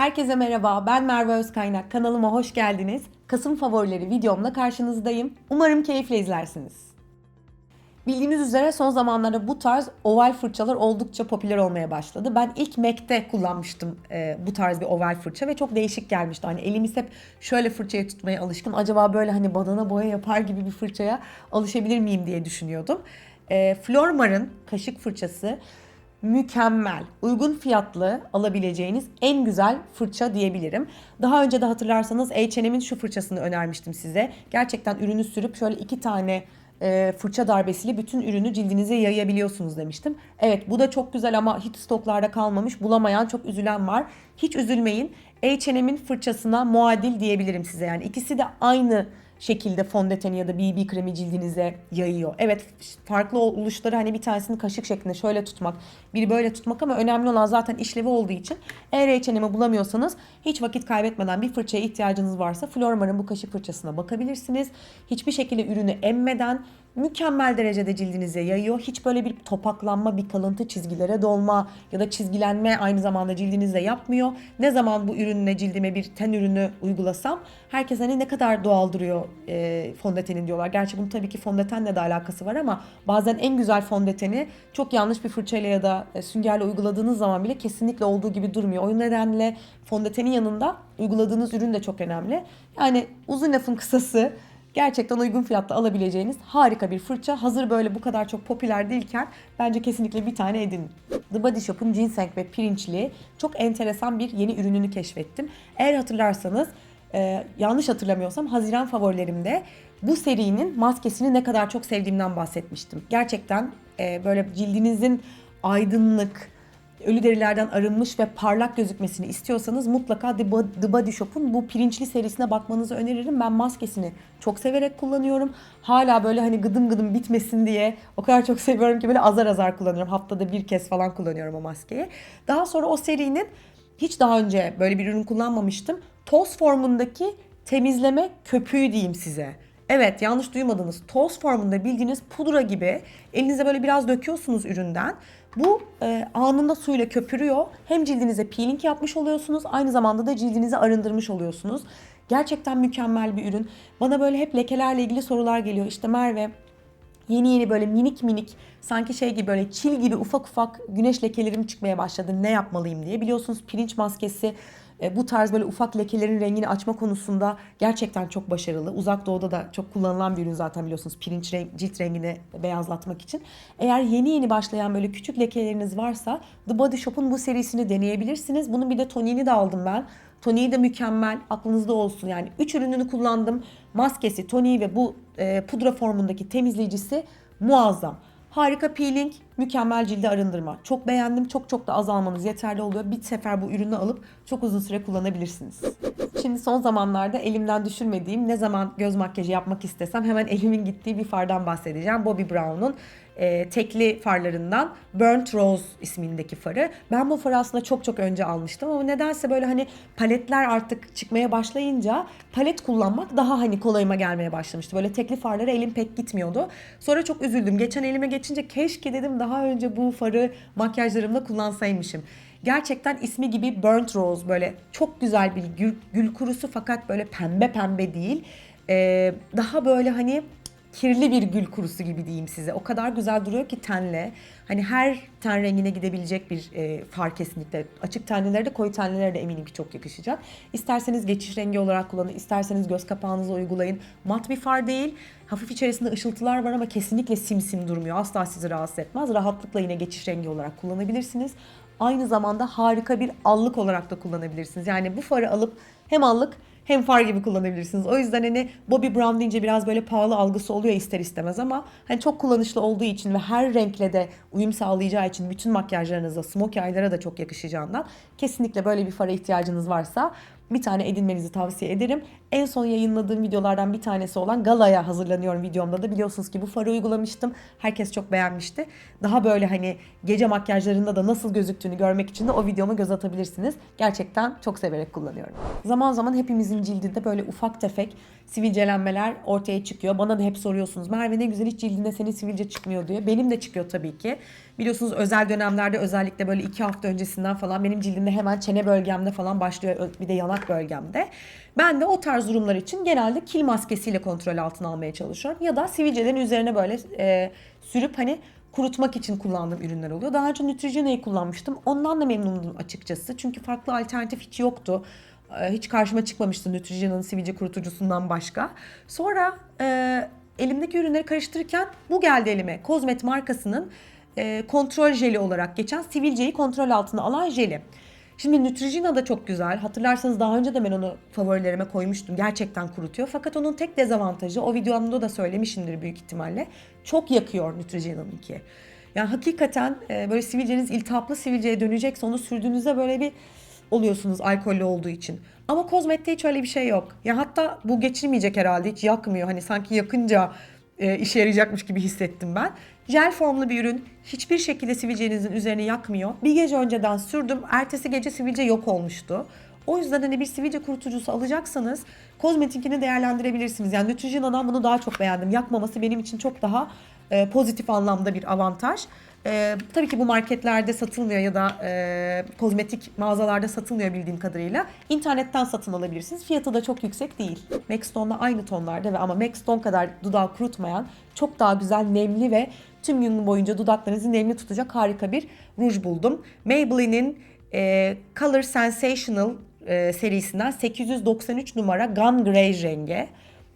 Herkese merhaba, ben Merve Özkaynak. Kanalıma hoş geldiniz. Kasım favorileri videomla karşınızdayım. Umarım keyifle izlersiniz. Bildiğiniz üzere son zamanlarda bu tarz oval fırçalar oldukça popüler olmaya başladı. Ben ilk MAC'te kullanmıştım e, bu tarz bir oval fırça ve çok değişik gelmişti. Hani elimiz hep şöyle fırçaya tutmaya alışkın. Acaba böyle hani badana boya yapar gibi bir fırçaya alışabilir miyim diye düşünüyordum. E, Flormar'ın kaşık fırçası mükemmel, uygun fiyatlı alabileceğiniz en güzel fırça diyebilirim. Daha önce de hatırlarsanız H&M'in şu fırçasını önermiştim size. Gerçekten ürünü sürüp şöyle iki tane e, fırça darbesiyle bütün ürünü cildinize yayabiliyorsunuz demiştim. Evet bu da çok güzel ama hiç stoklarda kalmamış. Bulamayan çok üzülen var. Hiç üzülmeyin. H&M'in fırçasına muadil diyebilirim size. Yani ikisi de aynı şekilde fondöteni ya da BB kremi cildinize yayıyor. Evet farklı oluşları hani bir tanesini kaşık şeklinde şöyle tutmak, biri böyle tutmak ama önemli olan zaten işlevi olduğu için eğer H&M'i bulamıyorsanız hiç vakit kaybetmeden bir fırçaya ihtiyacınız varsa Flormar'ın bu kaşık fırçasına bakabilirsiniz. Hiçbir şekilde ürünü emmeden mükemmel derecede cildinize yayıyor. Hiç böyle bir topaklanma, bir kalıntı, çizgilere dolma ya da çizgilenme aynı zamanda cildinizde yapmıyor. Ne zaman bu ürünle cildime bir ten ürünü uygulasam herkes hani ne kadar doğal duruyor e, fondötenin diyorlar. Gerçi bunun tabii ki fondötenle de alakası var ama bazen en güzel fondöteni çok yanlış bir fırçayla ya da e, süngerle uyguladığınız zaman bile kesinlikle olduğu gibi durmuyor. O nedenle fondötenin yanında uyguladığınız ürün de çok önemli. Yani uzun lafın kısası gerçekten uygun fiyatla alabileceğiniz harika bir fırça. Hazır böyle bu kadar çok popüler değilken bence kesinlikle bir tane edin. The Body Shop'un ginseng ve pirinçli çok enteresan bir yeni ürününü keşfettim. Eğer hatırlarsanız e, yanlış hatırlamıyorsam Haziran favorilerimde bu serinin maskesini ne kadar çok sevdiğimden bahsetmiştim. Gerçekten e, böyle cildinizin aydınlık, ölü derilerden arınmış ve parlak gözükmesini istiyorsanız mutlaka The Bo- The Body Shop'un bu pirinçli serisine bakmanızı öneririm. Ben maskesini çok severek kullanıyorum. Hala böyle hani gıdım gıdım bitmesin diye o kadar çok seviyorum ki böyle azar azar kullanıyorum. Haftada bir kez falan kullanıyorum o maskeyi. Daha sonra o serinin hiç daha önce böyle bir ürün kullanmamıştım. Toz formundaki temizleme köpüğü diyeyim size. Evet yanlış duymadınız. Toz formunda bildiğiniz pudra gibi elinize böyle biraz döküyorsunuz üründen. Bu e, anında suyla köpürüyor. Hem cildinize peeling yapmış oluyorsunuz aynı zamanda da cildinizi arındırmış oluyorsunuz. Gerçekten mükemmel bir ürün. Bana böyle hep lekelerle ilgili sorular geliyor. İşte Merve yeni yeni böyle minik minik sanki şey gibi böyle çil gibi ufak ufak güneş lekelerim çıkmaya başladı. Ne yapmalıyım diye. Biliyorsunuz pirinç maskesi e, bu tarz böyle ufak lekelerin rengini açma konusunda gerçekten çok başarılı. Uzak Doğu'da da çok kullanılan bir ürün zaten biliyorsunuz pirinç renk, cilt rengini beyazlatmak için. Eğer yeni yeni başlayan böyle küçük lekeleriniz varsa The Body Shop'un bu serisini deneyebilirsiniz. Bunun bir de toniğini de aldım ben. Toniği de mükemmel. Aklınızda olsun. Yani 3 ürününü kullandım. Maskesi, toniği ve bu e, pudra formundaki temizleyicisi muazzam. Harika peeling, mükemmel cildi arındırma. Çok beğendim. Çok çok da az almanız yeterli oluyor. Bir sefer bu ürünü alıp çok uzun süre kullanabilirsiniz. Şimdi son zamanlarda elimden düşürmediğim ne zaman göz makyajı yapmak istesem hemen elimin gittiği bir fardan bahsedeceğim. Bobbi Brown'un e, tekli farlarından Burnt Rose ismindeki farı. Ben bu farı aslında çok çok önce almıştım ama nedense böyle hani paletler artık çıkmaya başlayınca palet kullanmak daha hani kolayıma gelmeye başlamıştı. Böyle tekli farlara elim pek gitmiyordu. Sonra çok üzüldüm. Geçen elime geçince keşke dedim daha önce bu farı makyajlarımda kullansaymışım. Gerçekten ismi gibi Burnt Rose böyle çok güzel bir gül, gül kurusu fakat böyle pembe pembe değil. Ee, daha böyle hani kirli bir gül kurusu gibi diyeyim size. O kadar güzel duruyor ki tenle. Hani her ten rengine gidebilecek bir e, far kesinlikle. Açık tenlilere de koyu tenlilere de eminim ki çok yakışacak. İsterseniz geçiş rengi olarak kullanın, isterseniz göz kapağınıza uygulayın. Mat bir far değil. Hafif içerisinde ışıltılar var ama kesinlikle simsim durmuyor. Asla sizi rahatsız etmez. Rahatlıkla yine geçiş rengi olarak kullanabilirsiniz. Aynı zamanda harika bir allık olarak da kullanabilirsiniz. Yani bu farı alıp hem allık hem far gibi kullanabilirsiniz. O yüzden hani Bobbi Brown deyince biraz böyle pahalı algısı oluyor ister istemez ama hani çok kullanışlı olduğu için ve her renkle de uyum sağlayacağı için bütün makyajlarınıza, smokey eye'lara da çok yakışacağından kesinlikle böyle bir fara ihtiyacınız varsa bir tane edinmenizi tavsiye ederim. En son yayınladığım videolardan bir tanesi olan Gala'ya hazırlanıyorum videomda da. Biliyorsunuz ki bu farı uygulamıştım. Herkes çok beğenmişti. Daha böyle hani gece makyajlarında da nasıl gözüktüğünü görmek için de o videoma göz atabilirsiniz. Gerçekten çok severek kullanıyorum. Zaman zaman hepimizin cildinde böyle ufak tefek sivilcelenmeler ortaya çıkıyor. Bana da hep soruyorsunuz. Merve ne güzel hiç cildinde senin sivilce çıkmıyor diye. Benim de çıkıyor tabii ki. Biliyorsunuz özel dönemlerde özellikle böyle iki hafta öncesinden falan benim cildimde hemen çene bölgemde falan başlıyor bir de yanak bölgemde. Ben de o tarz durumlar için genelde kil maskesiyle kontrol altına almaya çalışıyorum. Ya da sivilcelerin üzerine böyle e, sürüp hani kurutmak için kullandığım ürünler oluyor. Daha önce Neutrogena'yı kullanmıştım. Ondan da memnundum açıkçası. Çünkü farklı alternatif hiç yoktu. Ee, Hiç karşıma çıkmamıştı Neutrogena'nın sivilce kurutucusundan başka. Sonra e, elimdeki ürünleri karıştırırken bu geldi elime. Kozmet markasının e, kontrol jeli olarak geçen sivilceyi kontrol altına alan jeli. Şimdi Neutrogena da çok güzel. Hatırlarsanız daha önce de ben onu favorilerime koymuştum. Gerçekten kurutuyor. Fakat onun tek dezavantajı, o videomda da söylemişimdir büyük ihtimalle. Çok yakıyor Neutrogena'nınki. Yani hakikaten e, böyle sivilceniz iltihaplı sivilceye dönecekse onu sürdüğünüzde böyle bir oluyorsunuz alkollü olduğu için. Ama kozmette hiç öyle bir şey yok. Ya hatta bu geçirmeyecek herhalde hiç yakmıyor. Hani sanki yakınca e, işe yarayacakmış gibi hissettim ben. Jel formlu bir ürün. Hiçbir şekilde sivilcenizin üzerine yakmıyor. Bir gece önceden sürdüm. Ertesi gece sivilce yok olmuştu. O yüzden hani bir sivilce kurutucusu alacaksanız kozmetinkini değerlendirebilirsiniz. Yani Neutrogena'dan bunu daha çok beğendim. Yakmaması benim için çok daha e, pozitif anlamda bir avantaj. E, tabii ki bu marketlerde satılmıyor ya da e, kozmetik mağazalarda satılmıyor bildiğim kadarıyla. İnternetten satın alabilirsiniz. Fiyatı da çok yüksek değil. Maxstone'la aynı tonlarda ve ama Maxstone kadar dudağı kurutmayan çok daha güzel nemli ve tüm gün boyunca dudaklarınızı nemli tutacak harika bir ruj buldum. Maybelline'in e, Color Sensational e, serisinden 893 numara Gun Grey rengi.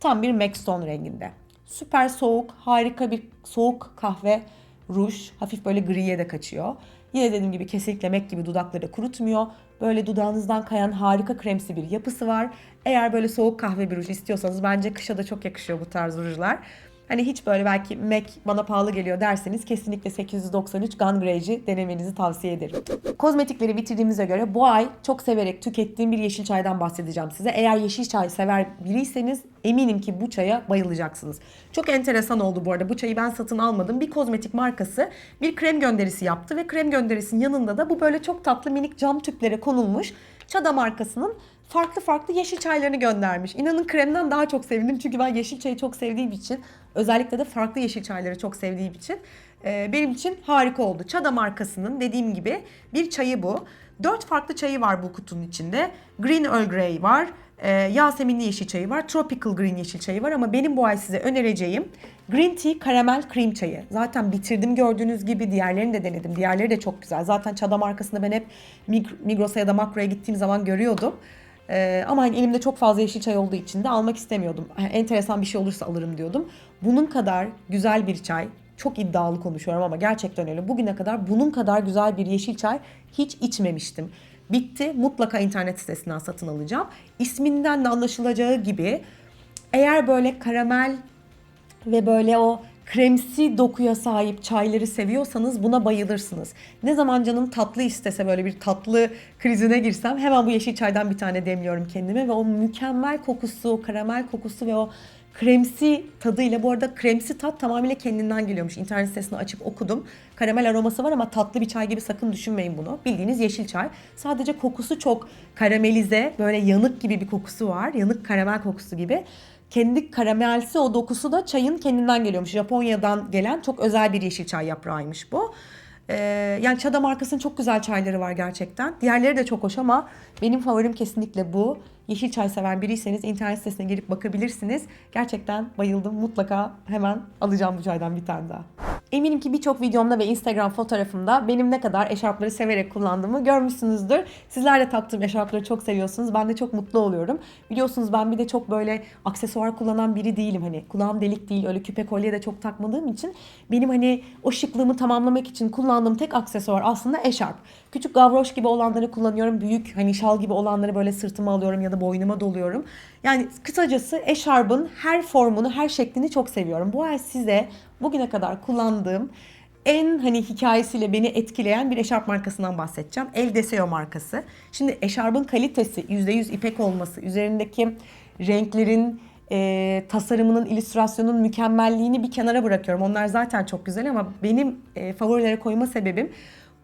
Tam bir Maxstone renginde. Süper soğuk, harika bir soğuk kahve ruj. Hafif böyle griye de kaçıyor. Yine dediğim gibi kesinlikle MAC gibi dudakları kurutmuyor. Böyle dudağınızdan kayan harika kremsi bir yapısı var. Eğer böyle soğuk kahve bir ruj istiyorsanız bence kışa da çok yakışıyor bu tarz rujlar. Hani hiç böyle belki MAC bana pahalı geliyor derseniz kesinlikle 893 Gun Grey'ci denemenizi tavsiye ederim. Kozmetikleri bitirdiğimize göre bu ay çok severek tükettiğim bir yeşil çaydan bahsedeceğim size. Eğer yeşil çay sever biriyseniz eminim ki bu çaya bayılacaksınız. Çok enteresan oldu bu arada. Bu çayı ben satın almadım. Bir kozmetik markası bir krem gönderisi yaptı ve krem gönderisinin yanında da bu böyle çok tatlı minik cam tüplere konulmuş Çada markasının farklı farklı yeşil çaylarını göndermiş. İnanın kremden daha çok sevindim çünkü ben yeşil çayı çok sevdiğim için özellikle de farklı yeşil çayları çok sevdiğim için e, benim için harika oldu. Çada markasının dediğim gibi bir çayı bu. Dört farklı çayı var bu kutunun içinde. Green Earl Grey var, e, Yaseminli yeşil çayı var, Tropical Green yeşil çayı var ama benim bu ay size önereceğim Green Tea Karamel Cream çayı. Zaten bitirdim gördüğünüz gibi diğerlerini de denedim. Diğerleri de çok güzel. Zaten Çada markasında ben hep Mig- Migros'a ya da Makro'ya gittiğim zaman görüyordum. Ee, ama hani elimde çok fazla yeşil çay olduğu için de almak istemiyordum. Yani enteresan bir şey olursa alırım diyordum. Bunun kadar güzel bir çay, çok iddialı konuşuyorum ama gerçekten öyle. Bugüne kadar bunun kadar güzel bir yeşil çay hiç içmemiştim. Bitti. Mutlaka internet sitesinden satın alacağım. İsminden de anlaşılacağı gibi eğer böyle karamel ve böyle o kremsi dokuya sahip çayları seviyorsanız buna bayılırsınız. Ne zaman canım tatlı istese böyle bir tatlı krizine girsem hemen bu yeşil çaydan bir tane demliyorum kendime ve o mükemmel kokusu, o karamel kokusu ve o kremsi tadıyla bu arada kremsi tat tamamıyla kendinden geliyormuş. İnternet sitesini açıp okudum. Karamel aroması var ama tatlı bir çay gibi sakın düşünmeyin bunu. Bildiğiniz yeşil çay. Sadece kokusu çok karamelize, böyle yanık gibi bir kokusu var. Yanık karamel kokusu gibi kendi karamelsi o dokusu da çayın kendinden geliyormuş. Japonya'dan gelen çok özel bir yeşil çay yaprağıymış bu. Ee, yani Çada markasının çok güzel çayları var gerçekten. Diğerleri de çok hoş ama benim favorim kesinlikle bu. Yeşil çay seven biriyseniz internet sitesine girip bakabilirsiniz. Gerçekten bayıldım. Mutlaka hemen alacağım bu çaydan bir tane daha. Eminim ki birçok videomda ve Instagram fotoğrafımda benim ne kadar eşarpları severek kullandığımı görmüşsünüzdür. Sizler de taktığım eşarpları çok seviyorsunuz. Ben de çok mutlu oluyorum. Biliyorsunuz ben bir de çok böyle aksesuar kullanan biri değilim. Hani kulağım delik değil öyle küpe kolye de çok takmadığım için benim hani o şıklığımı tamamlamak için kullandığım tek aksesuar aslında eşarp. Küçük gavroş gibi olanları kullanıyorum. Büyük hani şal gibi olanları böyle sırtıma alıyorum ya da boynuma doluyorum. Yani kısacası eşarbın her formunu, her şeklini çok seviyorum. Bu ay size bugüne kadar kullandığım en hani hikayesiyle beni etkileyen bir eşarp markasından bahsedeceğim. El Deseo markası. Şimdi eşarbın kalitesi, %100 ipek olması, üzerindeki renklerin e, tasarımının, illüstrasyonun mükemmelliğini bir kenara bırakıyorum. Onlar zaten çok güzel ama benim e, favorilere koyma sebebim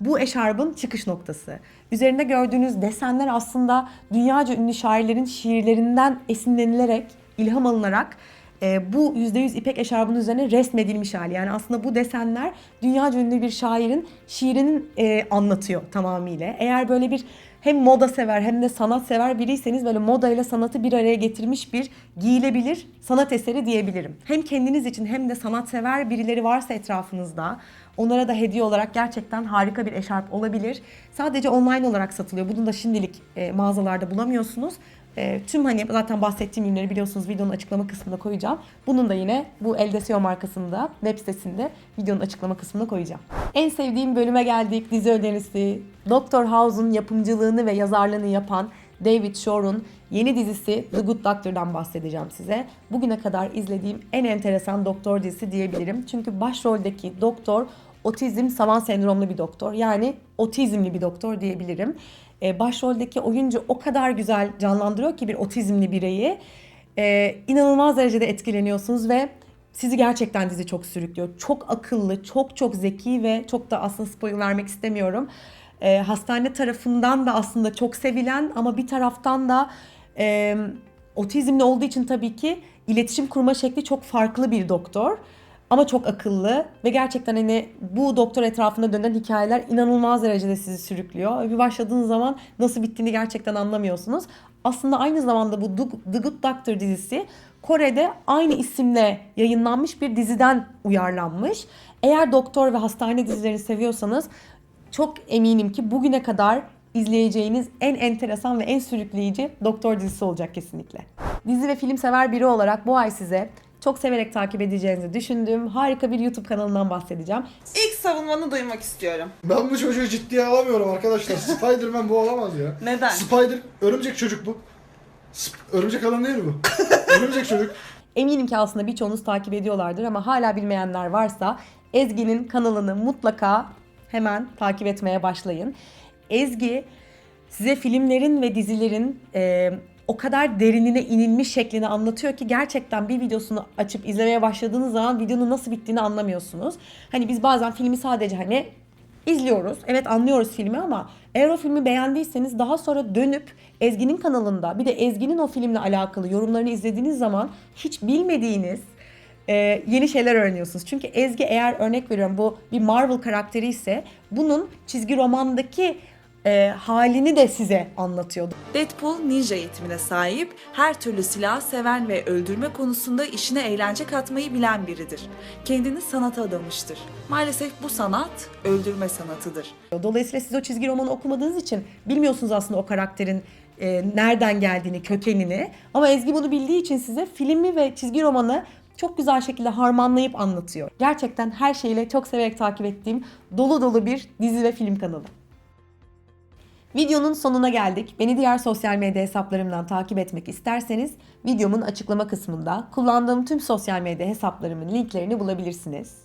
bu eşarbın çıkış noktası. Üzerinde gördüğünüz desenler aslında dünyaca ünlü şairlerin şiirlerinden esinlenilerek, ilham alınarak e, bu %100 ipek eşarbın üzerine resmedilmiş hali. Yani aslında bu desenler dünya ünlü bir şairin şiirinin e, anlatıyor tamamıyla. Eğer böyle bir hem moda sever hem de sanat sever biriyseniz böyle moda ile sanatı bir araya getirmiş bir giyilebilir sanat eseri diyebilirim. Hem kendiniz için hem de sanat sever birileri varsa etrafınızda onlara da hediye olarak gerçekten harika bir eşarp olabilir. Sadece online olarak satılıyor. Bunu da şimdilik e, mağazalarda bulamıyorsunuz. E, tüm hani zaten bahsettiğim ürünleri biliyorsunuz videonun açıklama kısmına koyacağım. Bunun da yine bu Elde SEO markasında web sitesinde videonun açıklama kısmına koyacağım. En sevdiğim bölüme geldik. Dizi önerisi. Doctor House'un yapımcılığını ve yazarlığını yapan David Shore'un yeni dizisi The Good Doctor'dan bahsedeceğim size. Bugüne kadar izlediğim en enteresan doktor dizisi diyebilirim. Çünkü başroldeki doktor otizm savan sendromlu bir doktor. Yani otizmli bir doktor diyebilirim. Ee, başroldeki oyuncu o kadar güzel canlandırıyor ki bir otizmli bireyi. Ee, inanılmaz derecede etkileniyorsunuz ve sizi gerçekten dizi çok sürüklüyor. Çok akıllı, çok çok zeki ve çok da aslında spoiler vermek istemiyorum. Ee, hastane tarafından da aslında çok sevilen ama bir taraftan da e, otizmli olduğu için tabii ki iletişim kurma şekli çok farklı bir doktor. Ama çok akıllı ve gerçekten hani bu doktor etrafında dönen hikayeler inanılmaz derecede sizi sürüklüyor. Bir başladığınız zaman nasıl bittiğini gerçekten anlamıyorsunuz. Aslında aynı zamanda bu The Good Doctor dizisi Kore'de aynı isimle yayınlanmış bir diziden uyarlanmış. Eğer doktor ve hastane dizilerini seviyorsanız çok eminim ki bugüne kadar izleyeceğiniz en enteresan ve en sürükleyici doktor dizisi olacak kesinlikle. Dizi ve film sever biri olarak bu ay size çok severek takip edeceğinizi düşündüğüm harika bir YouTube kanalından bahsedeceğim. İlk savunmanı duymak istiyorum. Ben bu çocuğu ciddiye alamıyorum arkadaşlar. Spider-Man bu olamaz ya. Neden? Spider, örümcek çocuk bu. Sp- örümcek adam değil mi bu? örümcek çocuk. Eminim ki aslında birçoğunuz takip ediyorlardır ama hala bilmeyenler varsa Ezgi'nin kanalını mutlaka hemen takip etmeye başlayın. Ezgi size filmlerin ve dizilerin e, o kadar derinine inilmiş şeklini anlatıyor ki gerçekten bir videosunu açıp izlemeye başladığınız zaman videonun nasıl bittiğini anlamıyorsunuz. Hani biz bazen filmi sadece hani izliyoruz. Evet anlıyoruz filmi ama eğer o filmi beğendiyseniz daha sonra dönüp Ezgi'nin kanalında bir de Ezgi'nin o filmle alakalı yorumlarını izlediğiniz zaman hiç bilmediğiniz e, yeni şeyler öğreniyorsunuz. Çünkü Ezgi eğer örnek veriyorum bu bir Marvel karakteri ise bunun çizgi romandaki e, halini de size anlatıyordu. Deadpool ninja eğitimine sahip, her türlü silah seven ve öldürme konusunda işine eğlence katmayı bilen biridir. Kendini sanata adamıştır. Maalesef bu sanat öldürme sanatıdır. Dolayısıyla siz o çizgi romanı okumadığınız için bilmiyorsunuz aslında o karakterin e, nereden geldiğini, kökenini. Ama Ezgi bunu bildiği için size filmi ve çizgi romanı çok güzel şekilde harmanlayıp anlatıyor. Gerçekten her şeyle çok severek takip ettiğim dolu dolu bir dizi ve film kanalı. Videonun sonuna geldik. Beni diğer sosyal medya hesaplarımdan takip etmek isterseniz videomun açıklama kısmında kullandığım tüm sosyal medya hesaplarımın linklerini bulabilirsiniz.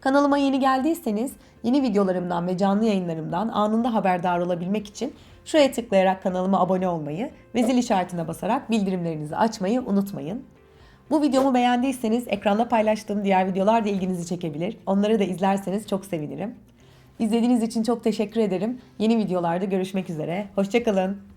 Kanalıma yeni geldiyseniz yeni videolarımdan ve canlı yayınlarımdan anında haberdar olabilmek için şuraya tıklayarak kanalıma abone olmayı ve zil işaretine basarak bildirimlerinizi açmayı unutmayın. Bu videomu beğendiyseniz ekranda paylaştığım diğer videolar da ilginizi çekebilir. Onları da izlerseniz çok sevinirim. İzlediğiniz için çok teşekkür ederim. Yeni videolarda görüşmek üzere. Hoşçakalın.